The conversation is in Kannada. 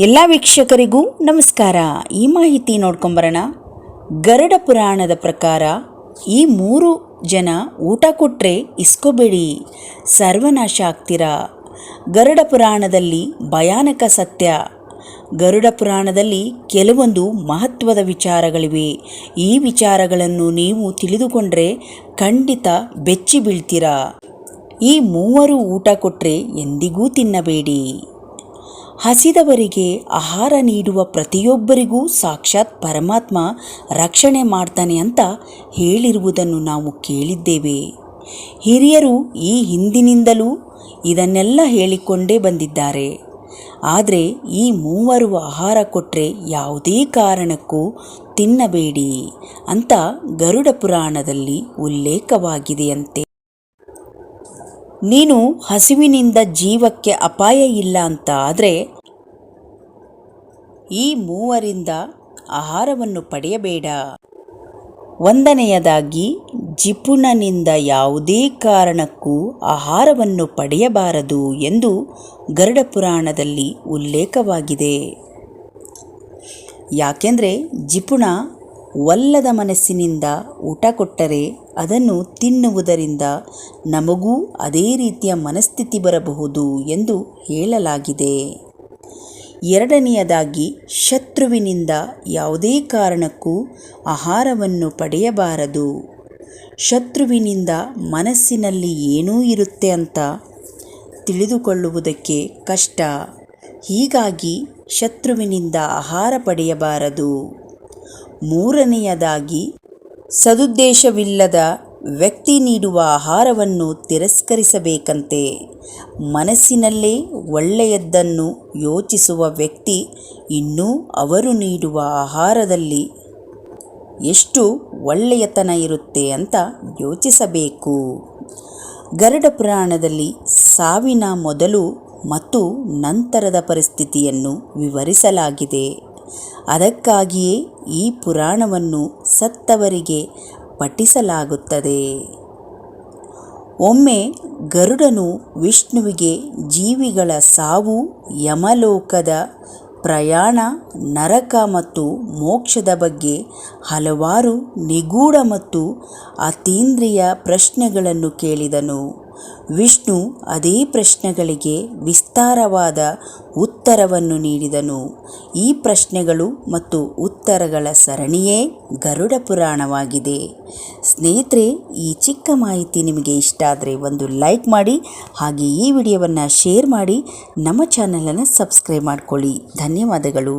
ಎಲ್ಲ ವೀಕ್ಷಕರಿಗೂ ನಮಸ್ಕಾರ. ಈ ಮಾಹಿತಿ ನೋಡ್ಕೊಂಬರೋಣ. ಗರುಡ ಪುರಾಣದ ಪ್ರಕಾರ ಈ ಮೂರು ಜನ ಊಟ ಕೊಟ್ಟರೆ ಇಸ್ಕೋಬೇಡಿ. ಸರ್ವನಾಶ ಆಗ್ತೀರಾ ಗರುಡ ಪುರಾಣದಲ್ಲಿ ಭಯಾನಕ ಸತ್ಯ. ಗರುಡ ಪುರಾಣದಲ್ಲಿ ಕೆಲವೊಂದು ಮಹತ್ವದ ವಿಚಾರಗಳಿವೆ. ಈ ವಿಚಾರಗಳನ್ನು ನೀವು ತಿಳಿದುಕೊಂಡ್ರೆ ಖಂಡಿತ ಬೆಚ್ಚಿ ಬೀಳ್ತೀರಾ ಈ ಮೂವರು ಊಟ ಕೊಟ್ಟರೆ ಎಂದಿಗೂ ತಿನ್ನಬೇಡಿ. ಹಸಿದವರಿಗೆ ಆಹಾರ ನೀಡುವ ಪ್ರತಿಯೊಬ್ಬರಿಗೂ ಸಾಕ್ಷಾತ್ ಪರಮಾತ್ಮ ರಕ್ಷಣೆ ಮಾಡ್ತಾನೆ ಅಂತ ಹೇಳಿರುವುದನ್ನು ನಾವು ಕೇಳಿದ್ದೇವೆ. ಹಿರಿಯರು ಈ ಹಿಂದಿನಿಂದಲೂ ಇದನ್ನೆಲ್ಲ ಹೇಳಿಕೊಂಡೇ ಬಂದಿದ್ದಾರೆ. ಆದರೆ ಈ ಮೂವರು ಆಹಾರ ಕೊಟ್ಟರೆ ಯಾವುದೇ ಕಾರಣಕ್ಕೂ ತಿನ್ನಬೇಡಿ ಅಂತ ಗರುಡ ಪುರಾಣದಲ್ಲಿ ಉಲ್ಲೇಖವಾಗಿದೆಯಂತೆ. ನೀನು ಹಸಿವಿನಿಂದ ಜೀವಕ್ಕೆ ಅಪಾಯ ಇಲ್ಲ ಅಂತ ಆದರೆ ಈ ಮೂವರಿಂದ ಆಹಾರವನ್ನು ಪಡೆಯಬೇಡ. ಒಂದನೆಯದಾಗಿ, ಜಿಪುಣನಿಂದ ಯಾವುದೇ ಕಾರಣಕ್ಕೂ ಆಹಾರವನ್ನು ಪಡೆಯಬಾರದು ಎಂದು ಗರುಡ ಪುರಾಣದಲ್ಲಿ ಉಲ್ಲೇಖವಾಗಿದೆ. ಯಾಕೆಂದರೆ ಜಿಪುಣ ಒಲ್ಲದ ಮನಸ್ಸಿನಿಂದ ಊಟ ಕೊಟ್ಟರೆ ಅದನ್ನು ತಿನ್ನುವುದರಿಂದ ನಮಗೂ ಅದೇ ರೀತಿಯ ಮನಸ್ಥಿತಿ ಬರಬಹುದು ಎಂದು ಹೇಳಲಾಗಿದೆ. ಎರಡನೆಯದಾಗಿ ಶತ್ರುವಿನಿಂದ ಯಾವುದೇ ಕಾರಣಕ್ಕೂ ಆಹಾರವನ್ನು ಪಡೆಯಬಾರದು. ಶತ್ರುವಿನಿಂದ ಮನಸ್ಸಿನಲ್ಲಿ ಏನೂ ಇರುತ್ತೆ ಅಂತ ತಿಳಿದುಕೊಳ್ಳುವುದಕ್ಕೆ ಕಷ್ಟ. ಹೀಗಾಗಿ ಶತ್ರುವಿನಿಂದ ಆಹಾರ ಪಡೆಯಬಾರದು. ಮೂರನೆಯದಾಗಿ ಸದುದ್ದೇಶವಿಲ್ಲದ ವ್ಯಕ್ತಿ ನೀಡುವ ಆಹಾರವನ್ನು ತಿರಸ್ಕರಿಸಬೇಕಂತೆ ಮನಸ್ಸಿನಲ್ಲೇ ಒಳ್ಳೆಯದನ್ನು ಯೋಚಿಸುವ ವ್ಯಕ್ತಿ ಇನ್ನೂ ಅವರು ನೀಡುವ ಆಹಾರದಲ್ಲಿ ಎಷ್ಟು ಒಳ್ಳೆಯತನ ಇರುತ್ತೆ ಅಂತ ಯೋಚಿಸಬೇಕು. ಗರುಡ ಪುರಾಣದಲ್ಲಿ ಸಾವಿನ ಮೊದಲು ಮತ್ತು ನಂತರದ ಪರಿಸ್ಥಿತಿಯನ್ನು ವಿವರಿಸಲಾಗಿದೆ. ಅದಕ್ಕಾಗಿಯೇ ಈ ಪುರಾಣವನ್ನು ಸತ್ತವರಿಗೆ ಪಠಿಸಲಾಗುತ್ತದೆ. ಒಮ್ಮೆ ಗರುಡನು ವಿಷ್ಣುವಿಗೆ ಜೀವಿಗಳ ಸಾವು, ಯಮಲೋಕದ ಪ್ರಯಾಣ, ನರಕ ಮತ್ತು ಮೋಕ್ಷದ ಬಗ್ಗೆ ಹಲವಾರು ನಿಗೂಢ ಮತ್ತು ಅತೀಂದ್ರಿಯ ಪ್ರಶ್ನೆಗಳನ್ನು ಕೇಳಿದನು. ವಿಷ್ಣು ಅದೇ ಪ್ರಶ್ನೆಗಳಿಗೆ ವಿಸ್ತಾರವಾದ ಉತ್ತರವನ್ನು ನೀಡಿದನು. ಈ ಪ್ರಶ್ನೆಗಳು ಮತ್ತು ಉತ್ತರಗಳ ಸರಣಿಯೇ ಗರುಡ ಪುರಾಣವಾಗಿದೆ. ಸ್ನೇಹಿತರೆ, ಈ ಚಿಕ್ಕ ಮಾಹಿತಿ ನಿಮಗೆ ಇಷ್ಟ ಆದರೆ ಒಂದು ಲೈಕ್ ಮಾಡಿ, ಹಾಗೆ ಈ ವಿಡಿಯೋವನ್ನು ಶೇರ್ ಮಾಡಿ, ನಮ್ಮ ಚಾನಲನ್ನು ಸಬ್ಸ್ಕ್ರೈಬ್ ಮಾಡಿಕೊಳ್ಳಿ. ಧನ್ಯವಾದಗಳು.